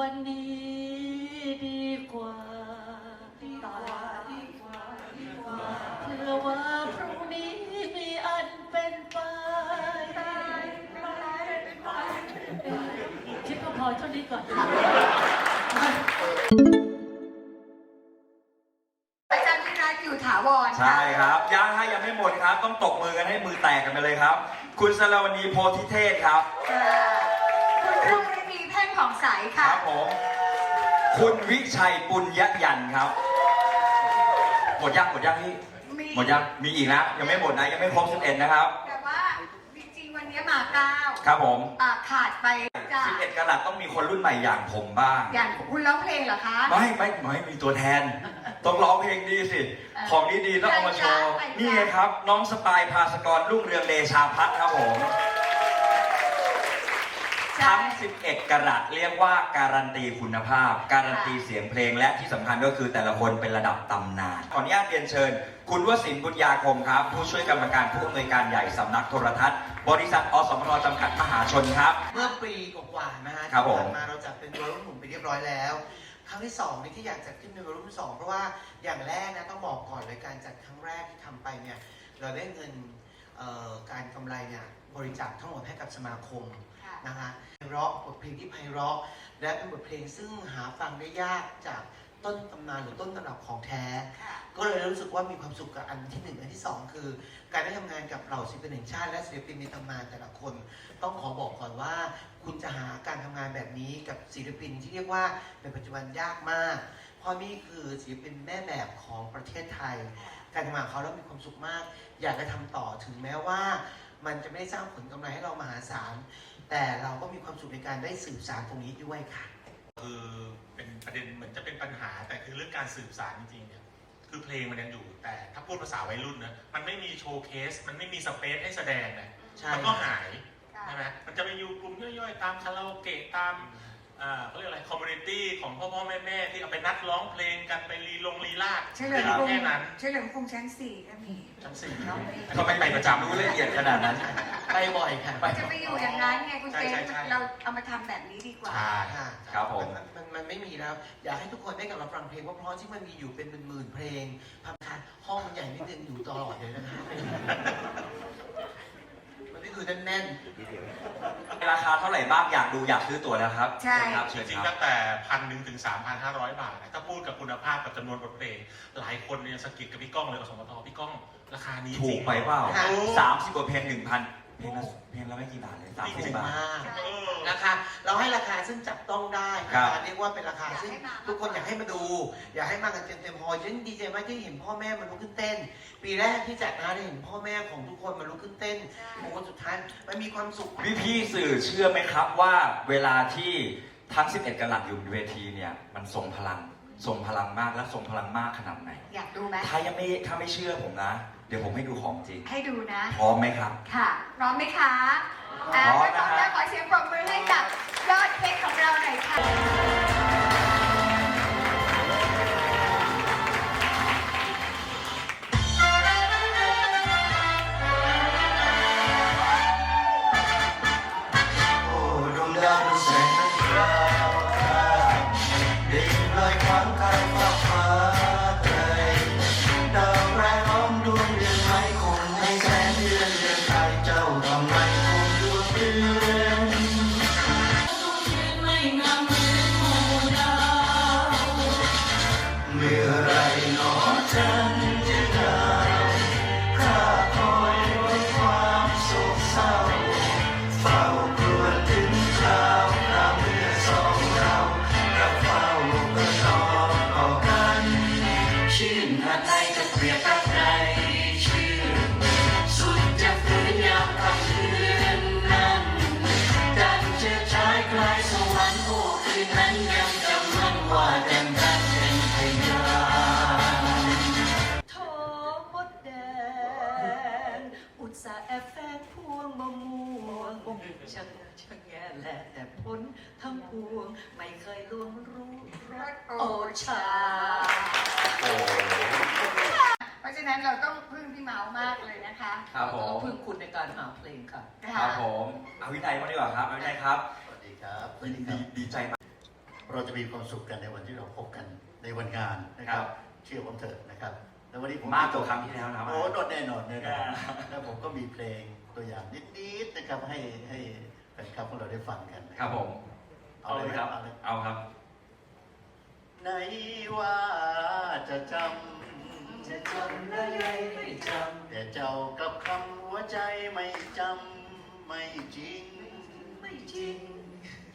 วันนี้ดีกว่าตาดีกว่าดีกว่าเพื่อว่าพรุ่งนี้มีอันเป็นไปคิดว่าพอเท่านี้ก่อนอาจารย์วิรัตอยู่ถาวรใช่ครับยังฮะยังไม่หมดครับ ต้องตบมือกันให้มือแตกกันไปเลยครับ คุณสรวณีโพธิเทศครับ ใสคค่ะรับผม คุณวิชัยปุญญยันครับ หมดยังหมดยังพี่ มีหมดยัง มีอีกนะ ยังไม่หมดนะ ยังไม่ครบ11นะครับ แต่ว่าจริงๆวันนี้มาเก้าครับผม อ่าขาดไปจาก11กะลัดต้องมีคนรุ่นใหม่อย่างผมบ้าง อย่างคุณร้องเพลงเหรอคะ ไม่ไม่ไม่มีตัวแทน ต้องร้องเพลงดีสิ ของดีๆต้องเอามาโชว์ใครจ๊ะนี่ไงครับ น้องสปายพาสกรรุ่งเรืองเดชาพัฒน์ครับผม ทั้ง 11กะรัตเรียกว่าการันตีคุณภาพ การันตีเสียงเพลงและที่สำคัญก็คือแต่ละคนเป็นระดับตำนาน ขออนุญาตเรียนเชิญ คุณวสินทร์บุญญาคมครับ ผู้ช่วยกรรมการผู้อำนวยการใหญ่สำนักโทรทัศน์ บริษัทอสมรจำกัดมหาชนครับ เมื่อปีกว่าๆนะฮะครับผม ที่ผ่านมาเราจัดเป็นวอลลุ่มหนุ่มไปเรียบร้อยแล้ว ครั้งที่สองนี่ที่อยากจัดขึ้นเป็นวอลลุ่มสองเพราะว่าอย่างแรกนะต้องบอกก่อนเลยการจัดครั้งแรกที่ทำไปเนี่ยเราได้เงินเอ่อการกำไรเนี่ยบริจาคทั้งหมดให้กับสมาคมค่ะ นะคะไพเราะบทเพลงที่ไพเราะ และเป็นบทเพลงซึ่งหาฟังได้ยากจากต้นตำนานหรือต้นตำรับของแท้ค่ะก็เลยรู้สึกว่ามีความสุขกับอันที่หนึ่งอันที่สองคือ การได้ทำงานกับเหล่าศิลปินแห่งชาติและศิลปินในตำนานแต่ละคน ต้องขอบอกก่อนว่า คุณจะหาการทำงานแบบนี้กับศิลปินที่เรียกว่าในปัจจุบันยากมากเพราะนี่คือศิลปินแม่แบบของประเทศไทย การทำงานของเขาแล้วมีความสุขมาก อยากจะทำต่อถึงแม้ว่า มันจะไม่ได้สร้างผลกำไรให้เรามหาศาล แต่เราก็มีความสุขในการได้สืบสารตรงนี้ด้วยค่ะ คือเป็นประเด็นเหมือนจะเป็นปัญหาแต่คือเรื่องการสืบสารจริงๆเนี่ยคือเพลงมันยังอยู่แต่ถ้าพูดภาษาวัยรุ่นนะมันไม่มีโชว์เคส มันไม่มีสเปซให้แสดงเนี่ยใช่ มันก็หายค่ะใช่ไหมมันจะไปอยู่กลุ่มย่อยๆ ตามคาราโอเกะตามอ่า เขาเรียกอะไรคอมมูนิตี้ของพ่อพ่อแม่แม่ๆที่เอาไปนัดร้องเพลงกันไปรีลงรีลาดเฉลิมกรุงแค่นั้นเฉลิมกรุงชั้นสี่ก็มีชั้นสี่น้องเมย์เขาไม่ไปประจำรู้ละเอียดขนาดนั้นไปบ่อยค่ะไปจะไปอยู่อย่างนั้นไงคุณใช่เต้ใช่ใช่เราเอามาทำแบบนี้ดีกว่าใช่ค่ะครับผมนมันมันไม่มีแล้ว อยากให้ทุกคนได้กลับมาฟังเพลงเพราะๆที่มันมีอยู่เป็นหมื่นๆเพลงพังคาห้องมันใหญ่นิดนึงอยู่ตลอดเลยนะฮะ มันไม่คือแน่นราคาเท่าไหร่บ้างอยากดูอยากซื้อตั๋วแล้วครับใช่ เชิญครับจเชิญริงคๆรับตั้งแต่พันหนึ่งถึงสามพันห้าร้อยบาทนะถ้าพูดกับคุณภาพกับจำนวนบทเพลงหลายคนเนี่ยสะกิดกับพี่ก้องเลยอสมทพี่ก้องราคานี้ถูจริกงไปเปล่าถูก สามสิบกว่าเพลงหนึ่งพัน เพลงละเพลงละไม่กี่บาทเลยสามๆสิถูบกบาทมาก เออ นะคะเราให้ราคาซึ่งจับต้องได้ครันะบคะเรียกว่าเป็นราคาซึ่งอยากให้มาทุกคนอยากให้มาดู อยากให้มากันเต็มเต็มๆฮอลล์ฉันดีใจมากที่เห็นพ่อแม่มาลุกขึ้นเต้น ปีแรกที่จัดนะได้เห็นพ่อแม่ของทุกคนมาลุกขึ้นเต้นใช่ โอ้โหสุดท้ายมันมีความสุข พี่พี่ๆสื่อเชื่อไหมครับว่าเวลาที่ทั้ง 11กะลัดอยู่บนเวทีเนี่ยมันทรงพลังทรงพลังมากและทรงพลังมากขนาดไหน อยากดูไหมถ้ายังไม่ถ้าไม่เชื่อผมนะเดี๋ยวผมให้ดูของจริง ให้ดูนะ พร้อมไหมครับ ค่ะพร้อมไหมคะอ่าพร้อมถ้าพร้อมนะฮะแล้วขอเสียงปรบมือให้กับยอดเพชรของเราหน่อยค่ะ มื่อ แอบแฝงพวงมะม่วงช่างชะแงแลแต่ผลทั้งพวงไม่เคยลวงรู้รสโอชาโอ้เพราะฉะนั้นเราต้องพึ่งพี่เมามากเลยนะคะครับผมพึ่งคุณในการหาเพลงค่ะ ครับผมเอาวินัยมาดีกว่าครับเอาวินัยครับสวัสดีครับสวัสดีดีคดีรับ ดีใจมาก เราจะมีความสุขกันในวันที่เราพบกันในวันงานนะครับเชื่อผมเถอะนะครับ แล้ววันนี้ผมมากกว่าครั้งที่แล้วนะครับโอ้โดดแน่นอนแน่นอนแล้วผมก็มีเพลงตัวอย่างนิดๆนะครับให้ให้แฟนคลับของเราได้ฟังกันนะครับผม เอาเลยครับ เอาเอาเลยเอาครับไหนว่าจะจำจะจำได้ไม่จแต่เจ้ากลับคำหัวใจไม่จำไม่จริงำไม่จริง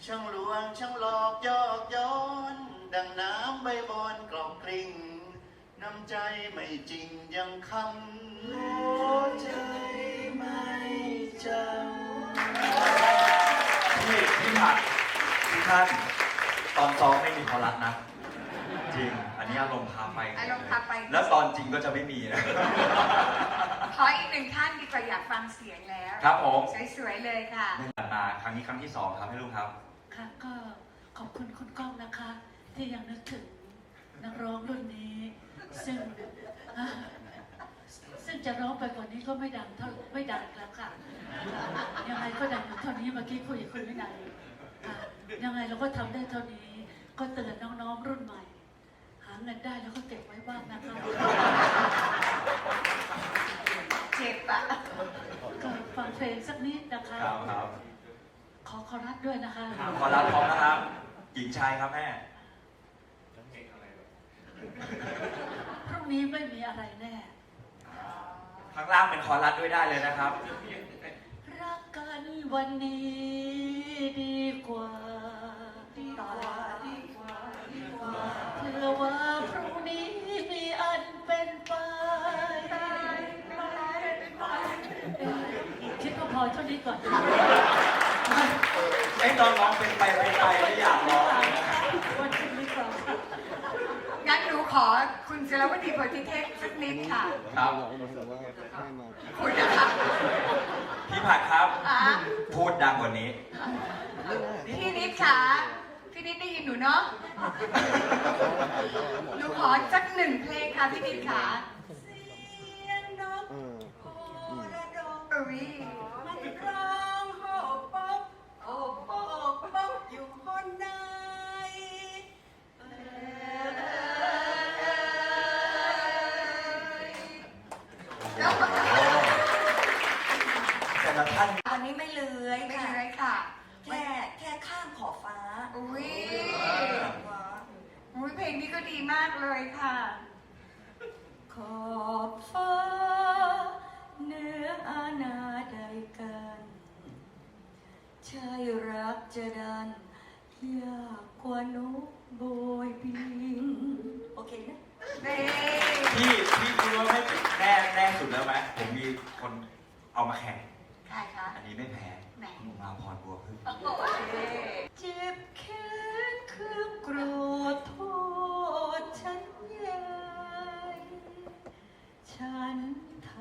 ช่างลวงช่างหลอกยอกย้อน ดังน้ำใบบอนกรอกกริ่ง น้ำใจไม่จริงยังคำหัวใจไม่จพี่พี่ผัดพี่ท่านตอนซ้อมไม่มีคอรัสนะ จริง อันนี้อารมณ์พาไป อารมณ์พาไป แล้วตอนจริงก็จะไม่มีนะ ขออีกหนึ่งท่านดีกว่าอยากฟังเสียงแล้ว ครับผมสวยๆเลยค่ะมาครั้งนี้ครั้งที่สองครับให้ลุงครับ ค่ะก็ขอบคุณคุณก้องนะคะ ที่ยังนึกถึงนักร้องรุ่นนี้ ซึ่งอ่าซึ่งจะร้องไปกว่านี้ก็ไม่ดังเท่าไม่ดังแล้วค่ะ ยังไงก็ดังอยู่เท่านี้เมื่อกี้คุยกับคุณวินัยค่ะยังไงเราก็ทำได้เท่านี้ ก็เตือนน้องๆรุ่นใหม่ หาเงินได้แล้วก็เก็บไว้บ้างนะคะเจ็บอะก็ฟังเพลงสักนิดนะคะครับครับขอคอรัสด้วยนะคะขอรับพร้อมนะครับหญิงชายครับแม่ พรุ่งนี้ไม่มีอะไรแน่ ข้างล่างเป็นคอรัสด้วยได้เลยนะครับ รักกันวันนี้ดีกว่าดีกว่าดีกว่าดีกว่าเพื่อว่าพรุ่งนี้มีอันเป็นไปเอ๊ะคิดว่าพอเท่านี้ก่อน ไอ้ตอนร้องเป็นไปเป็นไปไม่อยากร้องเลยนะ วันนี้ก่อน งั้นหนู ขอคุณศิลวดีโพธิเทพสักนิดค่ะ ครับคุณนะคะพี่ผัดครับ อะพูดดังกว่านี้ พี่นิดค่ะ พี่นิดได้ยินหนูเนาะ หนูขอสักหนึ่งเพลงค่ะพี่นิดค่ะเสียงนกโอระดมอุ้ยมันร้อง แต่ละท่าน วันนี้ไม่เลื้อยไม่ค่ะ เลยค่ะแค่แค่ข้ามขอบฟ้าอุ้ยฟ้าอุ้ยเพลงนี้ก็ดีมากเลยค่ะ ขอบฟ้าเหนืออาณาใดกันใช่รักจะดันยากกว่านกโบยบิน โอเคนะเน่พี่พี่คิดว่าไม่แน่แน่สุดแล้วไหมผมมีคนเอามาแข่ง ใครคะอันนี้ไม่แพ้ไหนผมมาพรบัวพึ่งโอ้โหเจ็บแค้นคือโกรธโทษฉันใหญ่ฉันท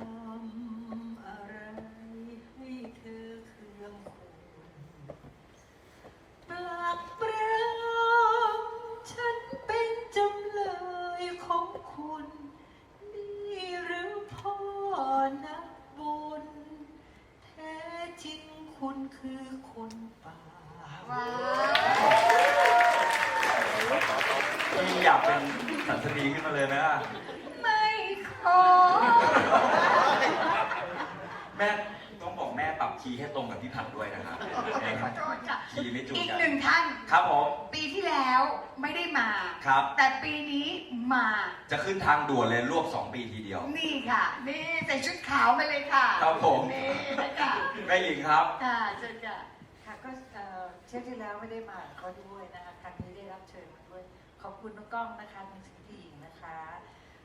ำอะไรให้เธอเคืองคุณปลักปรำฉันเป็นจำเลยของคุณนี่หรือพ่อนักบุญแท้ จริงคุณคือคนป่าว้าวพี่อยากเป็นสันสนีขึ้นมาเลยไหมล่ะ ไม่ขอแม่ต้องบอกแม่ปรับคีย์ให้ตรงกับพี่ผัดด้วยนะครับขอโทษค่ะคีย์ไม่จูนอีกกันหนึ่งท่าน ครับผม ปี ที่แล้วไม่ได้มา ครับ แต่ปีนี้มา จะขึ้นทางด่วนเลยรวบ 2 ปีทีเดียว นี่ค่ะ นี่ใส่ชุดขาวมาเลยค่ะครับผม นี่นะคะแม่หญิงครับ ค่ะเชิญค่ะ ค่ะก็เอ่อเที่ยวที่แล้วไม่ได้มาเขาด้วยนะคะครั้งนี้ได้รับเชิญมาด้วย ขอบคุณน้องกล้องนะคะหนังสือพิมพ์นะคะ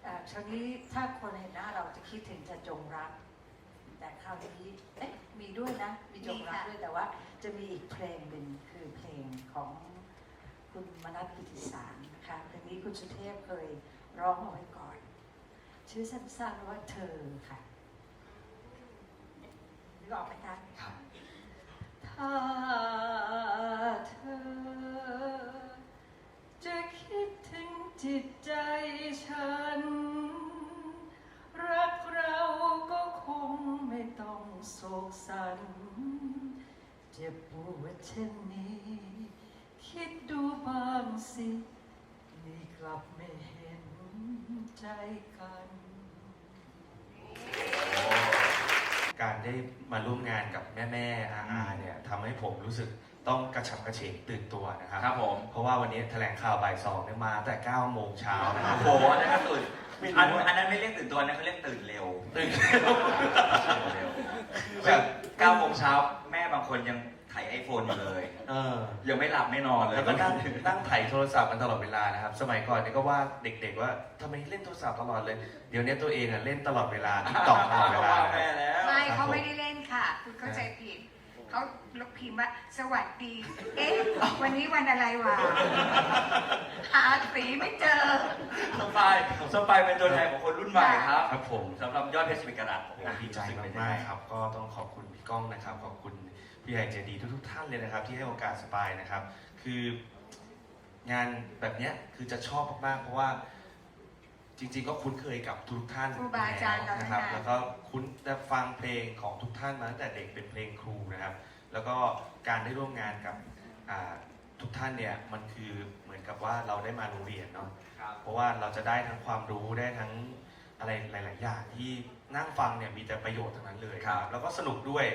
เอ่อคราวนี้ถ้าคนเห็นหน้าเราจะคิดถึงจะจงรัก แต่คราวนี้เอ๊ะมีด้วยนะ มีจงรักด้วยแต่ว่าจะมีอีกเพลงหนึ่งคือเพลงของ คุณมนัสกิติสารนะคะเพลงนี้คุณสุเทพเคยร้องเอาไว้ก่อน ชื่อสั้นๆว่าเธอค่ะนึกออกไหมคะครับถ้าเธอ จะคิดถึงจิตใจฉัน รักเราก็คงไม่ต้องโศกสันเจ็บปวดเช่นนี้ ลับไม่เห็นใจกัน การได้มาร่วมงานกับแม่แม่ๆอาอาเนี่ยทำให้ผมรู้สึกต้องกระฉับกระเฉงตื่นตัวนะครับ ครับผม เพราะว่าวันนี้แถลงข่าวบ่ายสองเนี่ยมาแต่9โมงเช้านะครัโอ้บโหอันนั้นก็ตื่นไม่รู้อันอันนั้นไม่เรียกตื่นตัวอันนั้นเขาเรียกตื่นเร็วตื่นเร็วแบบเก้าโมงเช้าแม่บางคนยัง ถ่ายไอโฟนอยู่เลย เออ ยังไม่หลับไม่นอนเลยแล้วก็นั่งนั่งถ่ายโทรศัพท์กันตลอดเวลานะครับ สมัยก่อนเนี่ยก็ว่าเด็กๆว่าทำไมเล่นโทรศัพท์ตลอดเลย เดี๋ยวนี้ตัวเองอะเล่นตลอดเวลาทิกตอกตลอดเวลาแม่แล้ว ไม่เขาไม่ได้เล่นค่ะ คุณเข้าใจผิดเขาลบพิมพ์ว่า สวัสดี เอ๊ะ วันนี้วันอะไรวะหาสีไม่เจอ สปายสปายเป็นตัวแทนของคนรุ่นใหม่ครับครับผม สำหรับยอดเพชรสิบกระดัษโอ้โหดีใจมากๆครับ ก็ต้องขอบคุณพี่ก้องนะครับ ขอบคุณ พี่ใหญ่ใจดีทุกๆท่านเลยนะครับ ที่ให้โอกาสสปายนะครับ คืองานแบบเนี้ยคือจะชอบมากๆ เพราะว่าจริงๆ ก็คุ้นเคยกับทุกท่านครูบาอาจารย์เรานะครับทั้งนั้นแล้วก็คุ้นได้ฟังเพลงของทุกท่านมาตั้งแต่เด็กเป็นเพลงครูนะครับ แล้วก็การได้ร่วมงานกับอ่าทุกท่านเนี่ยมันคือเหมือนกับว่าเราได้มาโรงเรียนเนาะ ครับเพราะว่าเราจะได้ทั้งความรู้ได้ทั้งอะไรหลาย ๆ อย่างที่นั่งฟังเนี่ยมีแต่ประโยชน์ทั้งนั้นเลยครับแล้วก็สนุกด้วย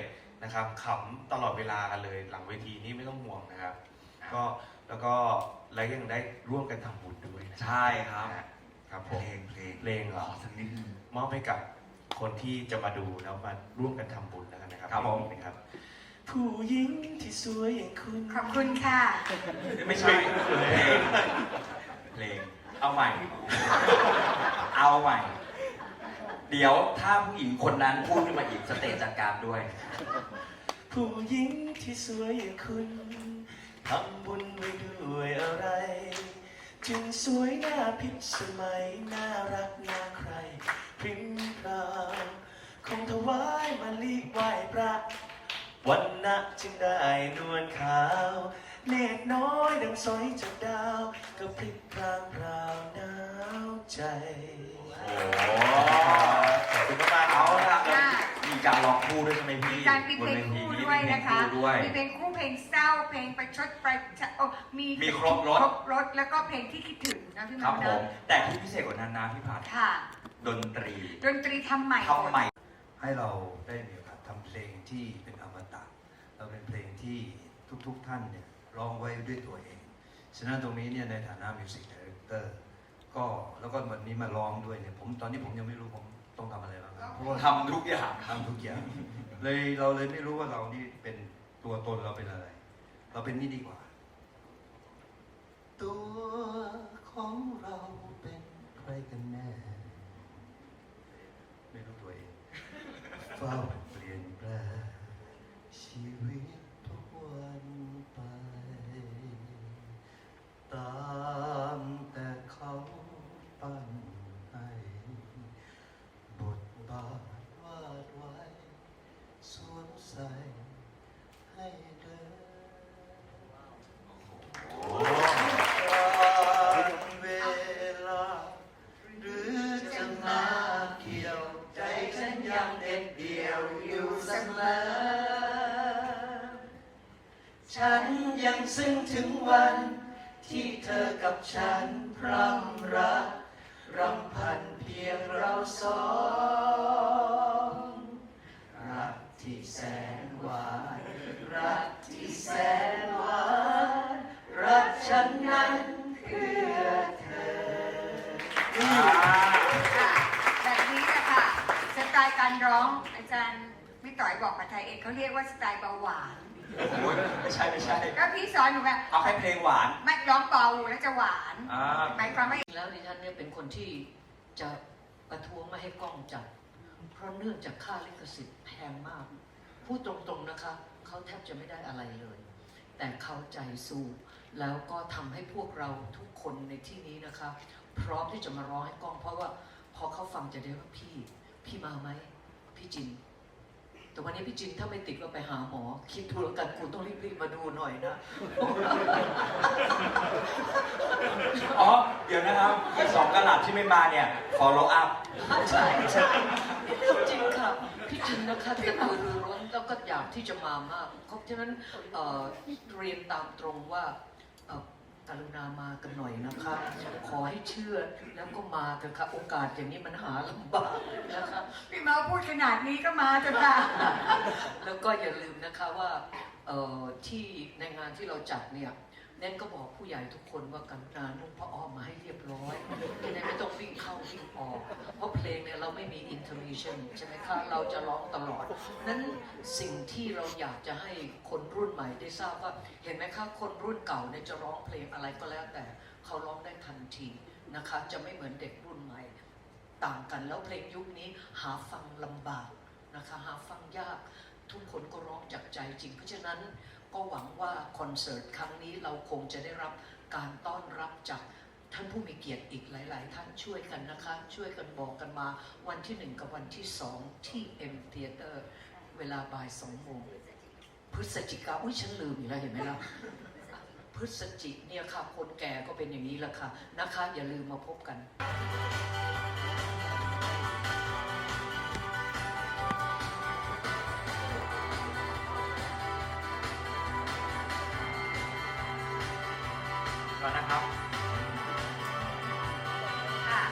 นะครับขำตลอดเวลากันเลยหลังเวทีนี่ไม่ต้องห่วงนะครับ ก็แล้วก็แล้วยังได้ร่วมกันทำบุญด้วยนะใช่ครับนะฮะครับผเพลมงเพลงเพลงเหรอขอสักนิดนึงมอบให้กับคนที่จะมาดูแล้วมาร่วมกันทำบุญแล้วกันนะครับครับผม เพลงนี้นะครับ ผู้หญิงที่สวยอย่างคุณ ขอบคุณค่ะ ไม่ใช่เพลงเพลง เอาใหม่ เอาใหม่ เดี๋ยวถ้าผู้หญิงคนนั้นพูดขึ้นมาอีกสเตจจัดการด้วย ผู้หญิงที่สวยอย่างคุณทำบุญไว้ด้วยอะไร จึงสวยหน้าพิสมัยน่ารักน่าใคร พริ้งพราวคงถวายมาลีไหว้พระ วันนะจึงได้นวลขาว เนตรน้อยดังสอยจากดาวก็พริบพรางพราวหนาวใจ โอ้ การร้องคู่ด้วยใช่ไหมพี่มีการมีเพลงคู่ด้วยนะคะบนเวทีมีเพลงคู่ด้วยมีเพลงคู่เพลงเศร้าเพลงประชดประชดโอ้มีมีครบรถครบรถแล้วก็เพลงที่คิดถึงนะพี่ครัมับนผนะมแต่ที่พิเศษกว่านั้นนะพี่ผัดค่ะ ดนตรีดนตรีทำใหม่ทำใหม่ ให้เราได้มีโอกาสทำเพลงที่เป็นอมตะเราเป็นเพลงที่ทุกๆท่านเนี่ยร้องไว้ด้วยตัวเอง ฉะนั้นตรงนี้เนี่ยในฐานะมิวสิกดีเรคเตอร์ก็แล้วก็วันนี้มาร้องด้วยเนี่ยผมตอนนี้ผมยังไม่รู้ผม ต้องทำอะไรบ้างครับเพราะว่าทำทุกอย่างทำทุกอย่างเลยเราเลยไม่รู้ว่าเรานี่เป็นตัวตนเราเป็นอะไร เราเป็นนี่ดีกว่า ตัวของเราเป็นใครกันแน่ ไม่รู้ตัวเองเฝ้าเปลี่ยนแปลงชีวิตทุกวันไปตา อกับฉันพร่ำรักรำพันเพียงเราสองรักที่แสนหวานรักที่แสนหวานรักฉันนั้นเพื่อเธอ ค่ะแบบนี้แหละค่ะ สไตล์การร้องอาจารย์พี่ต่อยบอกมาไทยเองเขาเรียกว่าสไตล์เบาหวาน โอ้ยไม่ใช่ไม่ใช่ก็พี่สอนหนูแบบเอาแค่เพลงหวาน ไม่ร้องเบาแล้วจะหวานอ่าหมายความว่าจริงแล้วดิฉันเนี่ยเป็นคนที่จะประท้วงไม่ให้กล้องจับ เพราะเนื่องจากค่าลิขสิทธิ์แพงมาก พูดตรงๆนะคะ เขาแทบจะไม่ได้อะไรเลย แต่เขาใจสู้ แล้วก็ทำให้พวกเราทุกคนในที่นี้นะคะ พร้อมที่จะมาร้องให้กล้อง เพราะว่าพอเขาฟังจะได้ว่าพี่ พี่มาไหมพี่จิน แต่วันนี้พี่จินถ้าไม่ติดก็ไปหาหมอ คิดดูแล้วกันคุณต้องรีบๆมาดูหน่อยนะ อ๋อ เดี๋ยวนะครับอีกสองกะหลัดที่ไม่มาเนี่ย follow up ใช่ใช่นี่เรื่องจริงค่ะพี่จริงนะคะกระตือรือร้นแล้วก็อยากที่จะมามากเพราะฉะนั้นเอ่อเรียนตามตรงว่าเอ่อ กรุณามากันหน่อยนะคะขอให้เชื่อแล้วก็มาเถอะค่ะโอกาสอย่างนี้มันหาลำบากนะคะพี่มาพูดขนาดนี้ก็มาเถอะค่ะ แล้วก็อย่าลืมนะคะว่าเอ่อที่ในงานที่เราจัดเนี่ยเน้นก็บอกผู้ใหญ่ทุกคนว่ากรุณานุ่งผ้าอ้อมมาให้เรียบร้อยจะได้ไม่ต้องวิ่งเข้าวิ่งอ เพราเพลงเนี่ยเราไม่มี intermission ใช่ไหมคะเราจะร้องตลอด นั้นสิ่งที่เราอยากจะให้คนรุ่นใหม่ได้ทราบว่า เห็นไหมคะคนรุ่นเก่าเนี่ยจะร้องเพลงอะไรก็แล้วแต่ เขาร้องได้ทันทีนะคะ จะไม่เหมือนเด็กรุ่นใหม่ ต่างกันแล้วเพลงยุคนี้หาฟังลำบากนะคะหาฟังยากทุกคนก็ร้องจากใจจริง เพราะฉะนั้นก็หวังว่าคอนเสิร์ตครั้งนี้เราคงจะได้รับการต้อนรับจาก ท่านผู้มีเกียรติอีกหลาย ๆ ท่านช่วยกันนะคะ ช่วยกันบอกกันมาวันที่หนึ่งกับวันที่สองที่เอ็มเทเตอร์เวลาบ่ายสองโมงพฤศจิกาอุ้ยฉันลืมอีกแล้วเห็นไหมล่ะพฤศจิกเนี่ยค่ะ คนแก่ก็เป็นอย่างนี้แหละค่ะนะคะ อย่าลืมมาพบกัน